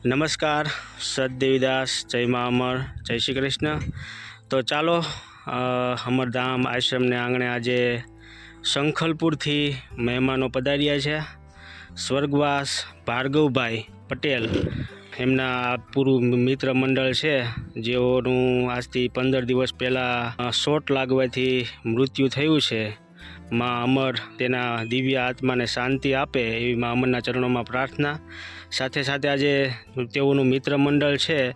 નમસ્કાર સદદેવીદાસ જય મા અમર, જય શ્રી કૃષ્ણ. તો ચાલો અમરધામ આશ્રમને આંગણે આજે શંખલપુરથી મહેમાનો પધાર્યા છે. સ્વર્ગવાસ ભાર્ગવભાઈ પટેલ એમના પૂરું મિત્ર મંડળ છે, જેઓનું આજથી પંદર દિવસ પહેલાં શોટ લાગવાથી મૃત્યુ થયું છે. માં અમર તેના દિવ્ય આત્માને શાંતિ આપે એવી માં અમરના ચરણોમાં પ્રાર્થના. સાથે સાથે આજે તેઓનું મિત્ર મંડળ છે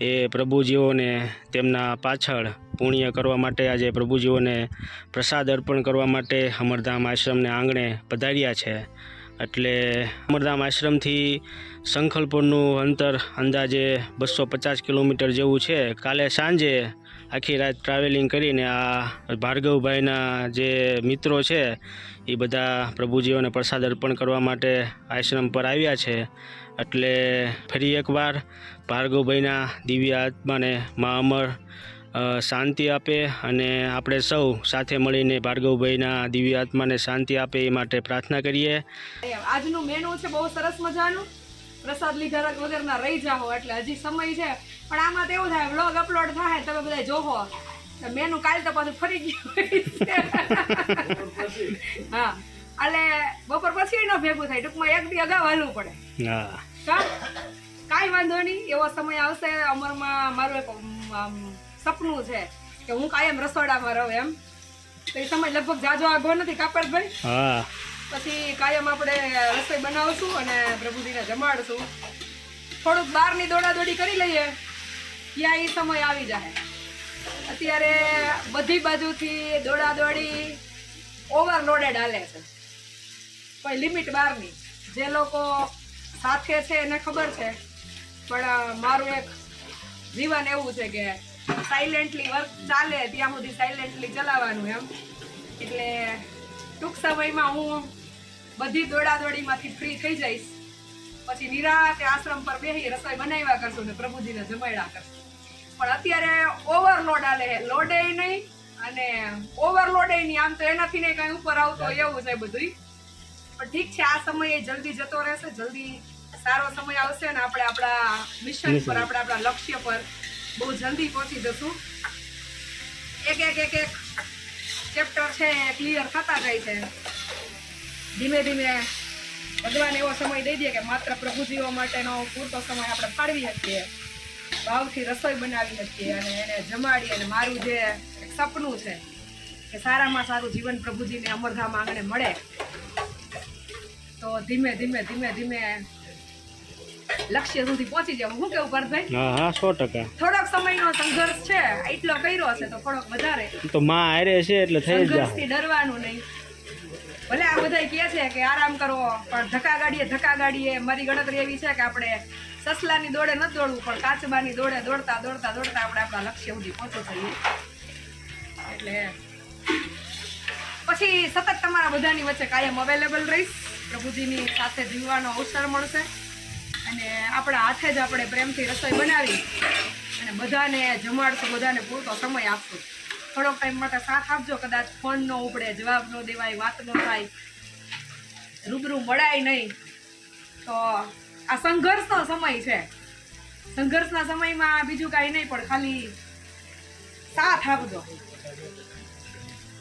એ પ્રભુજીઓને તેમના પાછળ પુણ્ય કરવા માટે આજે પ્રભુજીઓને પ્રસાદ અર્પણ કરવા માટે અમરધામ આશ્રમને આંગણે પધાર્યા છે. એટલે અમરધામ આશ્રમથી સંખલપુરનું અંતર અંદાજે બસો પચાસ કિલોમીટર જેવું છે. કાલે સાંજે આખી રાત ટ્રાવેલિંગ કરીને આ ભાર્ગવભાઈના જે મિત્રો છે, એ બધા પ્રભુજીઓને પ્રસાદ અર્પણ કરવા માટે આશ્રમ પર આવ્યા છે. એટલે ફરી એકવાર ભાર્ગવભાઈના દિવ્ય આત્માને મા અમર શાંતિ આપે અને આપણે સૌ સાથે મળીને ભાર્ગવભાઈના દિવ્ય આત્માને શાંતિ આપે એ માટે પ્રાર્થના કરીએ. આજનું મેનુ છે બહુ સરસ મજાનું. પ્રસાદ લીધા વગરના રહી જાઓ એટલે હજી સમય છે. પણ આમાં તો એવું થાય વ્લોગ અપલોડ થાય તમે બધા જોહો તો મેનુ કાલ તો પાછું ફરી ગયું હા એટલે બપોર પછી ન ભેગું થાય ટૂંકમાં એક દી અગાઉ હાલવું પડે. કાંઈ વાંધો નહીં એવો સમય આવશે. અમરમાં મારું એક સપનું છે કે હું કાયમ રસોડામાં રહું એમ. તો એ સમય લગભગ જાજો આગો નથી કાપડભાઈ? હા. પછી કાયમ આપણે રસોઈ બનાવશું અને પ્રભુજીને જમાડશું. થોડુંક બહારની દોડાદોડી કરી લઈએ, ત્યાં એ સમય આવી જાય અત્યારે બધી બાજુથી દોડાદોડી ઓવરલોડેડ હાલે છે. કોઈ લિમિટ બહારની. જે લોકો સાથે છે એને ખબર છે. પણ મારું એક જીવન એવું છે કે સાયલેન્ટલી વર્ક ચાલે, ત્યાં સુધી સાયલેન્ટલી ચલાવવાનું એમ. એટલે ટૂંક સમયમાં હું બધી દોડાદોડીમાંથી ફ્રી થઈ જઈશ. પછી નિરાતે આશ્રમ પર બેસી રસોઈ બનાવ્યા કરશું ને પ્રભુજીને જમાડ્યા કરશું. પણ અત્યારે ઓવરલોડ આલે લોડે નહીં અને ઓવરલોડે નહીં આમ તો એનાથી ને કઈ ઉપર આવતો એવું છે બધું પણ ઠીક છે આ સમય જલ્દી જતો રહેશે જલ્દી સારો સમય આવશે ને આપણે આપણા મિશન પર આપણે આપણા લક્ષ્ય પર બહુ જલ્દી પહોંચી જશું. એક એક એક એક ચેપ્ટર છે એ ક્લિયર થતા જાય છે. ધીમે ધીમે ભગવાન એવો સમય દઈ દે કે માત્ર પ્રભુજીઓ માટેનો પૂરતો સમય આપણે ફાળવી શકીએ. ભાવથી રસોઈ બનાવી શકીએ અને એને જમાડી અને મારું જે એક સપનું છે કે સારામાં સારું જીવન પ્રભુજીને અમરધામ આંગણે મળે. તો ધીમે ધીમે ધીમે ધીમે લક્ષ્ય સુધી પહોંચી જવું હું કેવું પરભાઈ હા હા સો ટકા. થોડોક સમયનો સંઘર્ષ છે એટલો કર્યો હશે તો થોડોક વધારે. તો માં હારે છે એટલે થઈ જાય. ડરવાનું નહીં. ભલે આ બધા કહે છે કે આરામ કરો, પણ ધક્કા ગાડીએ ધક્કા ગાડીએ મારી ગણતરી એવી છે કે આપણે સસલાની દોડે નથી દોડવું, પણ કાચબાની દોડે દોડતા દોડતા દોડતા આપણે આપણા લક્ષ્ય સુધી પહોંચવું જોઈએ. એટલે પછી સતત તમારા બધાની વચ્ચે કાયમ અવેલેબલ રહીશ. પ્રભુજીની સાથે જીવવાનો અવસર મળશે. અને આપણા હાથે જ આપણે પ્રેમથી રસોઈ બનાવી અને બધાને જમાડશું, બધાને પૂરતો સમય આપશું. થોડોક ટાઈમ માટે સાથ આપજો, કદાચ ફોન ન ઉપડે, જવાબ ન દેવાય, વાત ન થાય. રૂબરૂ મળાય નહીં. તો આ સંઘર્ષનો સમય છે. સંઘર્ષના સમયમાં બીજું કાંઈ નહીં, પણ ખાલી સાથ આપજો.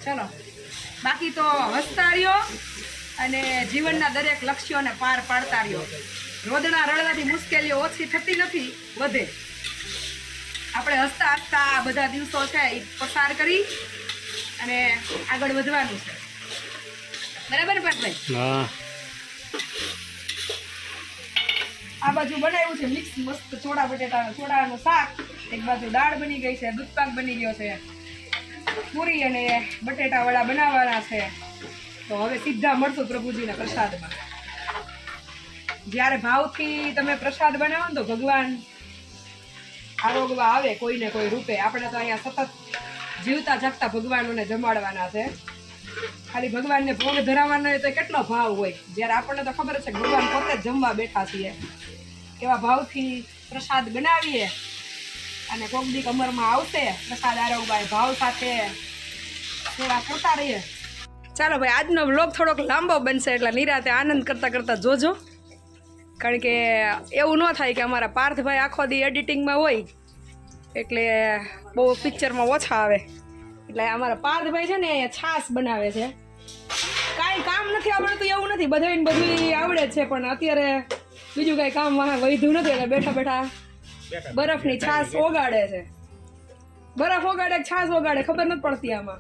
ચલો. બાકી તો હસતા રહ્યો અને જીવનના દરેક લક્ષ્યોને પાર પાડતા રહ્યો રોદણા રડવાથી મુશ્કેલીઓ ઓછી થતી નથી, વધે. આપણે હસતા હસતા આ બધા દિવસો છે એ પસાર કરી અને આગળ વધવાનું છે. બરાબર પાર્થભાઈ? હા. આ બાજુ બનાવ્યું છે મિક્સ મસ્ત ચોળા બટેટાનું છોડાનું શાક. એક બાજુ દાળ બની ગઈ છે દૂધ પાક બની ગયો છે. પૂરી અને બટેટા વડા બનાવવાના છે. તો હવે સીધા મળશું પ્રભુજીના પ્રસાદમાં. જ્યારે ભાવથી તમે પ્રસાદ બનાવો ને તો ભગવાન આરોગવા આવે કોઈને કોઈ રૂપે. આપણે તો અહીંયા સતત જીવતા જાગતા ભગવાનોને જમાડવાના છે. ખાલી ભગવાનને ભોગ ધરાવવાનો તો કેટલો ભાવ હોય? જ્યારે આપણને તો ખબર છે ભગવાન પોતે જ જમવા બેઠા છીએ. એવા ભાવથી પ્રસાદ બનાવીએ અને કોક દી કમરમાં આવશે, પ્રસાદ આરોગભાઈ ભાવ સાથે સેવા કરતા રહીએ. ચાલો ભાઈ, આજનો બ્લોગ થોડોક લાંબો બનશે એટલે નિરાતે આનંદ કરતા કરતા જોજો. કારણ કે એવું ન થાય કે અમારા પાર્થભાઈ આખો દી એડિટિંગમાં હોય, એટલે બહુ પિક્ચરમાં ઓછા આવે. એટલે અમારા પાર્થભાઈ છે ને એ છાશ બનાવે છે. કાંઈ કામ નથી આવડતું, એવું નથી. બધાને બધું આવડે છે, પણ અત્યારે બીજું કાંઈ કામ વધ્યું નથી, એટલે બેઠા બેઠા બરફની છાશ ઓગાડે છે. બરફ ઓગાડે છાશ ઓગાડે ખબર નથી પડતી આમાં.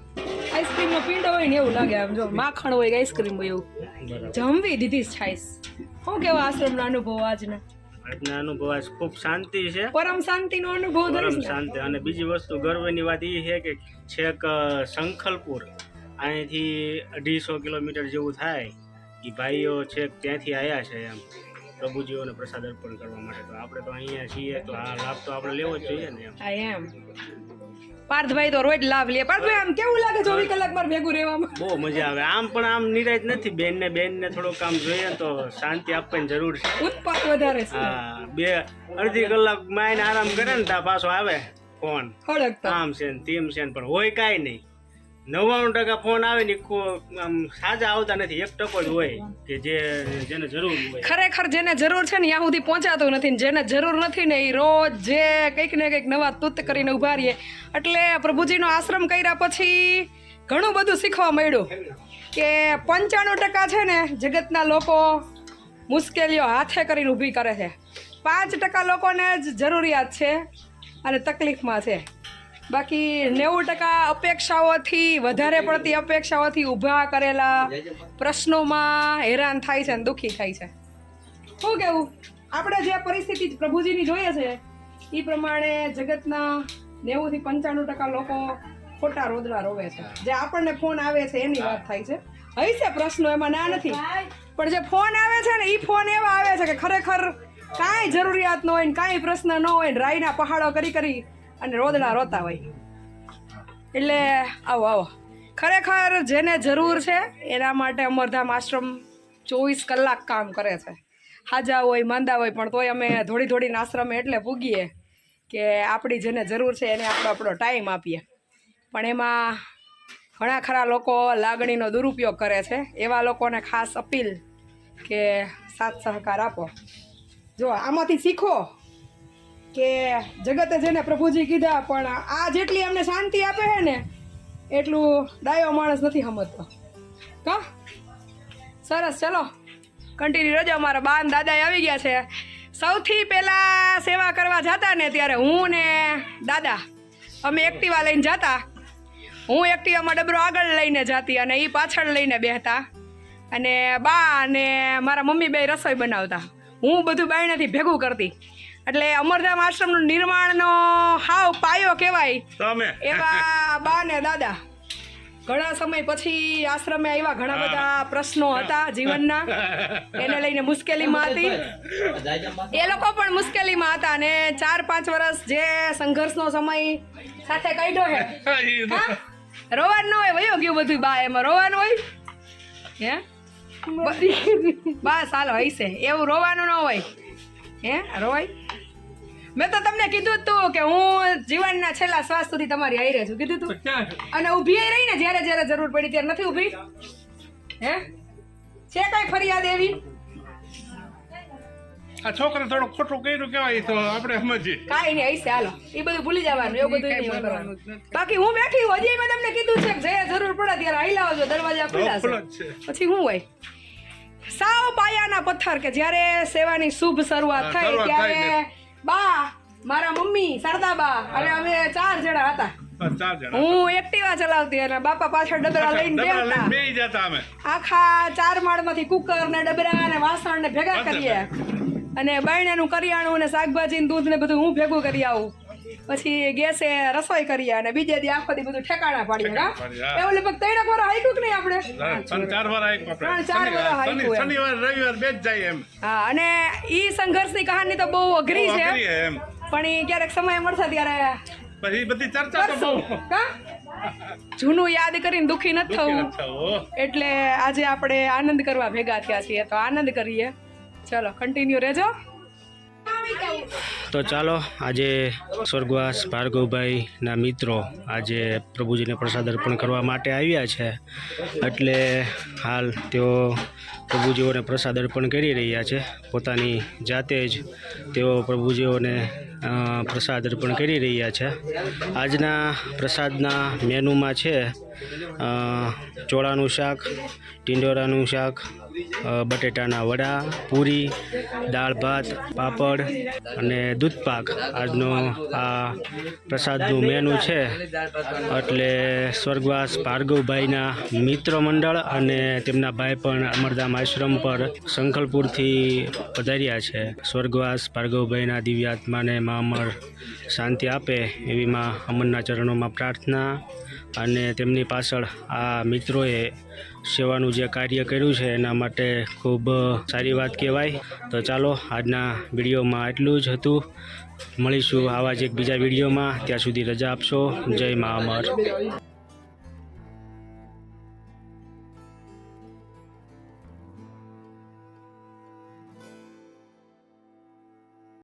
આઈસ્ક્રીમનો પીંડો હોય ને એવું લાગે આમ જો માખણ હોય કે આઈસ્ક્રીમ હોય એવું. જમવી દીધી છાઈસ. શું કેવા આશ્રમનો અનુભવ આજના? આજના અનુભવ આજ ખૂબ શાંતિ છે. પરમ શાંતિનો અનુભવ પરમ શાંતિ. અને બીજી વસ્તુ ગર્વની વાત એ છે કે છેક અ, શંખલપુર અહીંથી અઢીસો કિલોમીટર જેવું થાય. એ ભાઈઓ છેક ત્યાંથી આવ્યા છે એમ. પ્રભુજીઓને પ્રસાદ અર્પણ કરવા માટે. તો આપણે તો અહીંયા છીએ તો આ લાભ તો આપણે લેવો જ જોઈએ ને એમ. પાર્થભાઈ તો રોજ લાભ લે. પાર્થભાઈ આમ કેવું લાગે ચોવીસ કલાક મારે ભેગું રહેવામાં? બહુ મજા આવે. આમ પણ આમ નિરાજ નથી. બેન ને બેન ને થોડુંક કામ જોઈએ તો શાંતિ આપવાની જરૂર છે. ઉત્પાદ વધારે છે. હા બે અડધી કલાક માઈને આરામ કરે ને ત્યાં પાછો આવે ફોન. આમ છે ને તેમ છે ને પણ હોય કાંઈ નહીં. નવ્વાણું ટકા ફોન આવે ને આમ સાજા આવતા નથી, એક ટકો જ હોય કે જે જેને જરૂર હોય. ખરેખર જેને જરૂર છે ને ત્યાં સુધી પહોંચાતું નથી જેને જરૂર નથી ને એ રોજ જે કંઈક ને કંઈક નવા તૂત કરીને ઊભા રહીએ. એટલે પ્રભુજીનો આશ્રમ કર્યા પછી ઘણું બધું શીખવા મળ્યું કે પંચાણું ટકા છે ને, જગતના લોકો મુશ્કેલીઓ હાથે કરીને ઊભી કરે છે. પાંચ ટકા લોકોને જ જરૂરિયાત છે અને તકલીફમાં છે. બાકી નેવું ટકા અપેક્ષાઓથી, વધારે પડતી અપેક્ષાઓથી ઊભા કરેલા પ્રશ્નોમાં હેરાન થાય છે અને દુઃખી થાય છે. શું કેવું? આપણે જે પરિસ્થિતિ પ્રભુજીની જોઈએ છે એ પ્રમાણે જગતના નેવુંથી પંચાણું ટકા લોકો ખોટા રોદડા રોવે છે. જે આપણને ફોન આવે છે, એની વાત થાય છે. હઈ છે પ્રશ્નો, એમાં ના નથી. પણ જે ફોન આવે છે ને એ ફોન એવા આવે છે કે ખરેખર કાંઈ જરૂરિયાત ન હોય ને કાંઈ પ્રશ્ન ન હોય ને રાઈના પહાડો કરી કરી અને રોદડા રોતા હોય. એટલે આવો આવો. ખરેખર જેને જરૂર છે, એના માટે અમરધામ આશ્રમ ચોવીસ કલાક કામ કરે છે. હાજા હોય, માંદા હોય, પણ તોય અમે ધોળી થોડીને આશ્રમે એટલે પૂગીએ કે આપણી જેને જરૂર છે, એને આપણો આપણો ટાઈમ આપીએ. પણ એમાં ઘણા ખરા લોકો લાગણીનો દુરુપયોગ કરે છે. એવા લોકોને ખાસ અપીલ કે સાથ સહકાર આપો. જો, આમાંથી શીખો. કે જગતે જેને પ્રભુજી કીધા, પણ આ જેટલી અમને શાંતિ આપે છે ને, એટલું ડાયો માણસ નથી સમજતો કા? સરસ, ચલો. કન્ટિન્યુ રજો, અમારા બા ને દાદા આવી ગયા છે. સૌથી પહેલા સેવા કરવા જતા ને ત્યારે હું ને દાદા, અમે એક્ટિવા લઈને જતા. હું એક્ટિવામાં ડબરો આગળ લઈને જતી અને એ પાછળ લઈને બેહતા. અને બા અને મારા મમ્મી બે રસોઈ બનાવતા. હું બધું બાયણાથી ભેગું કરતી. એટલે અમરધામ આશ્રમનું નિર્માણનો હાવ પાયો કહેવાય. તમે એવા બા ને દાદા. ઘણા સમય પછી આશ્રમે આવ્યા ઘણા બધા પ્રશ્નો હતા જીવનના. એને લઈને મુશ્કેલીમાં હતી. એ લોકો પણ મુશ્કેલીમાં હતા અને ચાર પાંચ વર્ષ જે સંઘર્ષનો સમય સાથે કાઢ્યો હે? રોવાનું ન હોય વયો ગયું બધું બા એમાં. રોવાનું હોય? હે? બ- બસ હાલો હૈસે એવું રોવાનું ન હોય. હે? રોવાય? મેં તો તમને કીધું જ તું કે હું જીવનના છેલ્લા શ્વાસ સુધી તમારી હારે છું. કીધું તું? અને ઊભી રહી ને જ્યારે જ્યારે જરૂર પડી ત્યારે નથી ઊભી? હે? છે કઈ ફરિયાદ એવી? આ છોકરા થોડો ખોટું કર્યું કેવાય તો આપણે સમજીએ. કાઈ નહીં હૈસે હાલો. એ બધું ભૂલી જવાનું એવું બધું નહીં કરવાનું. બાકી હું બેઠી હું હજી મેં તમને કીધું છે કે જે જરૂર પડે ત્યારે આઈ લાવો છો દરવાજા ખુલ્લા છે. પછી શું હોય? સાવ પાયાના પથ્થર કે જ્યારે સેવાની શુભ શરૂઆત થઈ ત્યારે બા મારા મમ્મી સરદા બા અને અમે ચાર જણા હતા. હું એક્ટિવા ચલાવતી અને બાપા પાછળ ડબરા લઈને બે હતા બેહતા જતા અમે. આખા ચાર માળમાંથી કુકર ને ડબરા ને વાસણ ને ભેગા કરીએ. અને બાયણાનું કરિયાણું ને શાકભાજી ને દૂધ ને બધું હું ભેગું કરી આવું. પછી ગેસે રસોઈ કરીએ અને બીજે દી આખો દી બધું ઠેકાણા પાડીએ હા. એવું લગભગ ત્રણ વાર હાઈકું કે નહીં આપણે? ત્રણ ચાર વાર આપણે. ચાર વાર એમ. શનિવાર રવિવાર બે જ જાય એમ. હા અને ઈ સંઘર્ષની કહાની તો બહુ અઘરી છે. પણ ઈ ક્યારેક સમય મળશે ત્યારે પછી બધી ચર્ચા તો બહુ કા જૂનું યાદ કરીને દુખી નથી થવું. થવું, એટલે આજે આપણે આનંદ કરવા ભેગા થયા છીએ તો આનંદ કરીએ. ચલો કન્ટિન્યુ રહેજો. તો ચાલો, આજે સ્વર્ગવાસ ભાર્ગવભાઈના મિત્રો આજે પ્રભુજીને પ્રસાદ અર્પણ કરવા માટે આવ્યા છે. એટલે હાલ તેઓ પ્રભુજીઓને પ્રસાદ અર્પણ કરી રહ્યા છે. પોતાની જાતે જ તેઓ પ્રભુજીઓને પ્રસાદ અર્પણ કરી રહ્યા છે. આજના પ્રસાદના મેનુમાં છે ચોળાનું શાક, ટિંડોરાનું શાક બટેટાના વડા, પૂરી, દાળ ભાત, પાપડ અને દૂધપાક આજનો આ પ્રસાદનું મેનુ છે, એટલે સ્વર્ગવાસ ભાર્ગવભાઈના મિત્ર મંડળ અને તેમના ભાઈ પણ અમરધામ આશ્રમ પર સંખલપુરથી પધાર્યા છે. સ્વર્ગવાસ ભાર્ગવભાઈના દિવ્યાત્માને મા અમર શાંતિ આપે એવી માં અમરના ચરણોમાં પ્રાર્થના અને તેમની પાછળ આ મિત્રોએ સેવાનું જે કાર્ય કર્યું છે એના માટે ખૂબ સારી વાત કહેવાય. તો ચાલો, આજના વિડીયોમાં એટલું જ હતું. મળીશું આવા જ એક બીજા વિડીયોમાં. ત્યાં સુધી રજા આપશો. જય મા અમર.